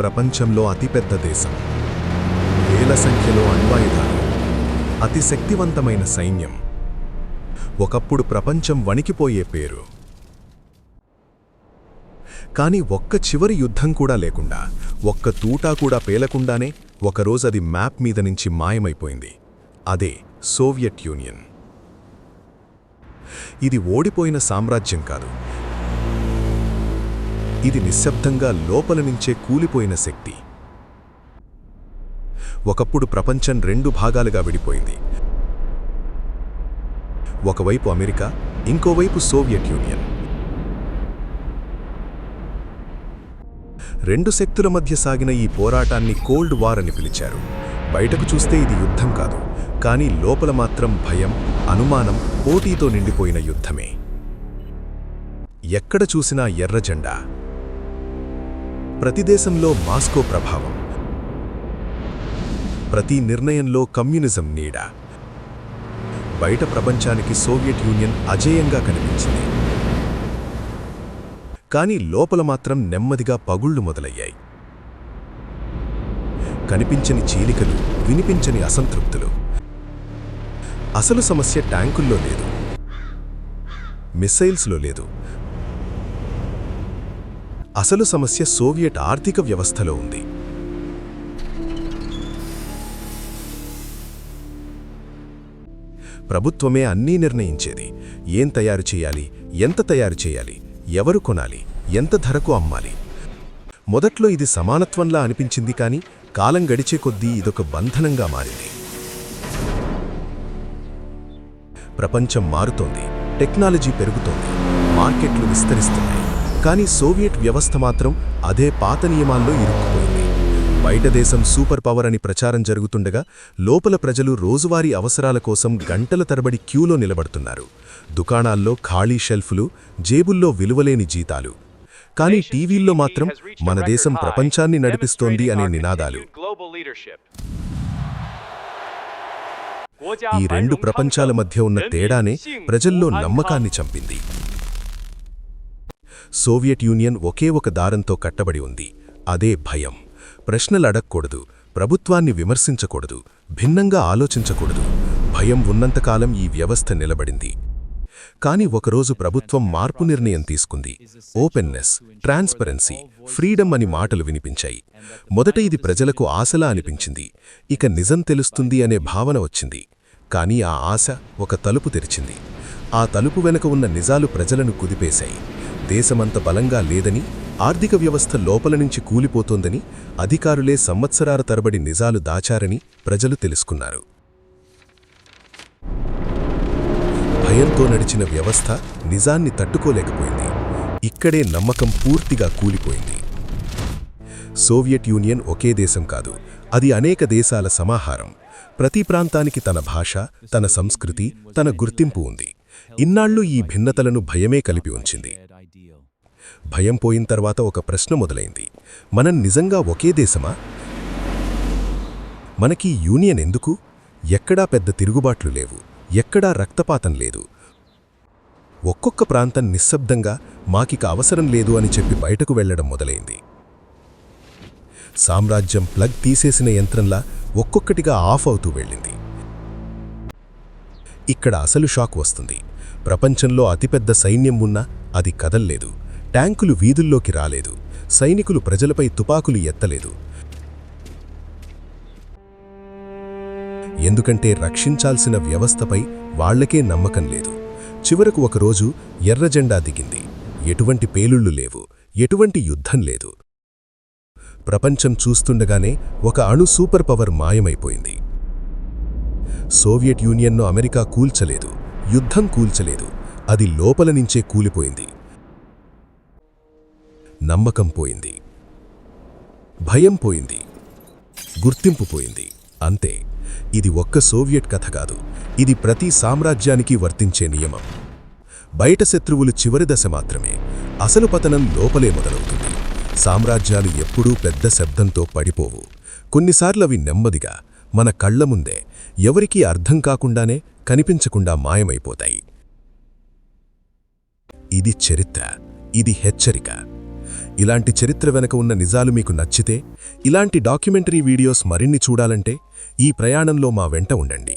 ప్రపంచంలో అతిపెద్ద దేశం. వేల సంఖ్యలో అణ్వాయుధాలు. అతి శక్తివంతమైన సైన్యం. ఒకప్పుడు ప్రపంచం వణికిపోయే పేరు. కానీ ఒక్క చివరి యుద్ధం కూడా లేకుండా ఒక్క తూటా కూడా పేలకుండానే ఒకరోజది అది మ్యాప్ మీద నుంచి మాయమైపోయింది. అదే సోవియట్ యూనియన్. ఇది ఓడిపోయిన సామ్రాజ్యం కాదు. ఇది నిశ్శబ్దంగా లోపల నుంచే కూలిపోయిన శక్తి. ఒకప్పుడు ప్రపంచం రెండు భాగాలుగా విడిపోయింది. ఒకవైపు అమెరికా ఇంకోవైపు సోవియట్ యూనియన్. రెండు శక్తుల మధ్య సాగిన ఈ పోరాటాన్ని కోల్డ్ వార్ అని పిలిచారు. బయటకు చూస్తే ఇది యుద్ధం కాదు కానీ లోపల మాత్రం భయం అనుమానం పోటీతో నిండిపోయిన యుద్ధమే. ఎక్కడ చూసినా ఎర్ర జెండా. ప్రతి దేశంలో మాస్కో ప్రభావం. ప్రతి నిర్ణయంలో కమ్యూనిజం నీడ. బయట ప్రపంచానికి సోవియట్ యూనియన్ అజేయంగా కనిపించింది. కానీ లోపల మాత్రం నెమ్మదిగా పగుళ్ళు మొదలయ్యాయి. కనిపించని చీలికలు వినిపించని అసంతృప్తులు. అసలు సమస్య ట్యాంకుల్లో లేదు. మిస్సైల్స్లో లేదు. అసలు సమస్య సోవియట్ ఆర్థిక వ్యవస్థలో ఉంది. ప్రభుత్వమే అన్నీ నిర్ణయించేది. ఏం తయారు చేయాలి? ఎంత తయారు చేయాలి? ఎవరు కొనాలి? ఎంత ధరకు అమ్మాలి? మొదట్లో ఇది సమానత్వంలా అనిపించింది కానీ కాలం గడిచే కొద్దీ ఇదొక బంధనంగా మారింది. ప్రపంచం మారుతోంది. టెక్నాలజీ పెరుగుతోంది. మార్కెట్లు విస్తరిస్తున్నాయి. కానీ సోవియట్ వ్యవస్థ మాత్రం అదే పాత నియమాల్లో ఇరుక్కుపోయింది. బయట దేశం సూపర్ పవర్ అని ప్రచారం జరుగుతుండగా లోపల ప్రజలు రోజువారీ అవసరాల కోసం గంటల తరబడి క్యూలో నిలబడుతున్నారు. దుకాణాల్లో ఖాళీ షెల్ఫ్లు జేబుల్లో విలువలేని జీతాలు. కానీ టీవీల్లో మాత్రం మన దేశం ప్రపంచాన్ని నడిపిస్తోంది అనే నినాదాలు. ఈ రెండు ప్రపంచాల మధ్య ఉన్న తేడానే ప్రజల్లో నమ్మకాన్ని చంపింది. సోవియట్ యూనియన్ ఒకే ఒక దారంతో కట్టబడి ఉంది. అదే భయం. ప్రశ్నలు అడగకూడదు ప్రభుత్వాన్ని విమర్శించకూడదు భిన్నంగా ఆలోచించకూడదు. భయం ఉన్నంతకాలం ఈ వ్యవస్థ నిలబడింది. కాని ఒకరోజు ప్రభుత్వం మార్పు నిర్ణయం తీసుకుంది. ఓపెన్నెస్ ట్రాన్స్పరెన్సీ ఫ్రీడమ్ అని మాటలు వినిపించాయి. మొదట ఇది ప్రజలకు ఆశలా అనిపించింది. ఇక నిజం తెలుస్తుంది అనే భావన వచ్చింది. కానీ ఆ ఆశ ఒక తలుపు తెరిచింది. ఆ తలుపు వెనుక ఉన్న నిజాలు ప్రజలను కుదిపేశాయి. దేశమంత బలంగా లేదని ఆర్థిక వ్యవస్థ లోపల నుంచి కూలిపోతోందని అధికారులే సంవత్సరాల తరబడి నిజాలు దాచారని ప్రజలు తెలుసుకున్నారు. భయంతో నడిచిన వ్యవస్థ నిజాన్ని తట్టుకోలేకపోయింది. ఇక్కడే నమ్మకం పూర్తిగా కూలిపోయింది. సోవియట్ యూనియన్ ఒకే దేశం కాదు అది అనేక దేశాల సమాహారం. ప్రతి ప్రాంతానికి తన భాష తన సంస్కృతి తన గుర్తింపు ఉంది. ఇన్నాళ్ళు ఈ భిన్నతలను భయమే కలిపి ఉంచింది. భయం పోయిన తర్వాత ఒక ప్రశ్న మొదలైంది. మనం నిజంగా ఒకే దేశమా? మనకి యూనియన్ ఎందుకు? ఎక్కడా పెద్ద తిరుగుబాట్లు లేవు. ఎక్కడా రక్తపాతం లేదు. ఒక్కొక్క ప్రాంతం నిశ్శబ్దంగా మాకిక అవసరం లేదు అని చెప్పి బయటకు వెళ్ళడం మొదలైంది. సామ్రాజ్యం ప్లగ్ తీసేసిన యంత్రంలా ఒక్కొక్కటిగా ఆఫ్ అవుతూ వెళ్ళింది. ఇక్కడ అసలు షాక్ వస్తుంది. ప్రపంచంలో అతిపెద్ద సైన్యం ఉన్నా అది కదల్లేదు. ట్యాంకులు వీధుల్లోకి రాలేదు. సైనికులు ప్రజలపై తుపాకులు ఎత్తలేదు. ఎందుకంటే రక్షించాల్సిన వ్యవస్థపై వాళ్ళకే నమ్మకం లేదు. చివరకు ఒకరోజు ఎర్రజెండా దిగింది. ఎటువంటి పేలుళ్ళు లేవు. ఎటువంటి యుద్ధం లేదు. ప్రపంచం చూస్తుండగానే ఒక అణు సూపర్ పవర్ మాయమైపోయింది. సోవియట్ యూనియన్ను అమెరికా కూల్చలేదు. యుద్ధం కూల్చలేదు. అది లోపల నుంచే కూలిపోయింది. నమ్మకం పోయింది. భయం పోయింది. గుర్తింపు పోయింది. అంతే. ఇది ఒక్క సోవియట్ కథ కాదు. ఇది ప్రతి సామ్రాజ్యానికి వర్తించే నియమం. బయట శత్రువులు చివరి దశ మాత్రమే. అసలు పతనం లోపలే మొదలవుతుంది. సామ్రాజ్యాలు ఎప్పుడూ పెద్ద శబ్దంతో పడిపోవు. కొన్నిసార్లవి నెమ్మదిగా మన కళ్ళ ముందే ఎవరికీ అర్థం కాకుండానే కనిపించకుండా మాయమైపోతాయి. ఇది చరిత్ర. ఇది హెచ్చరిక. ఇలాంటి చరిత్ర వెనక ఉన్న నిజాలు మీకు నచ్చితే ఇలాంటి డాక్యుమెంటరీ వీడియోస్ మరిన్ని చూడాలంటే ఈ ప్రయాణంలో మా వెంట ఉండండి.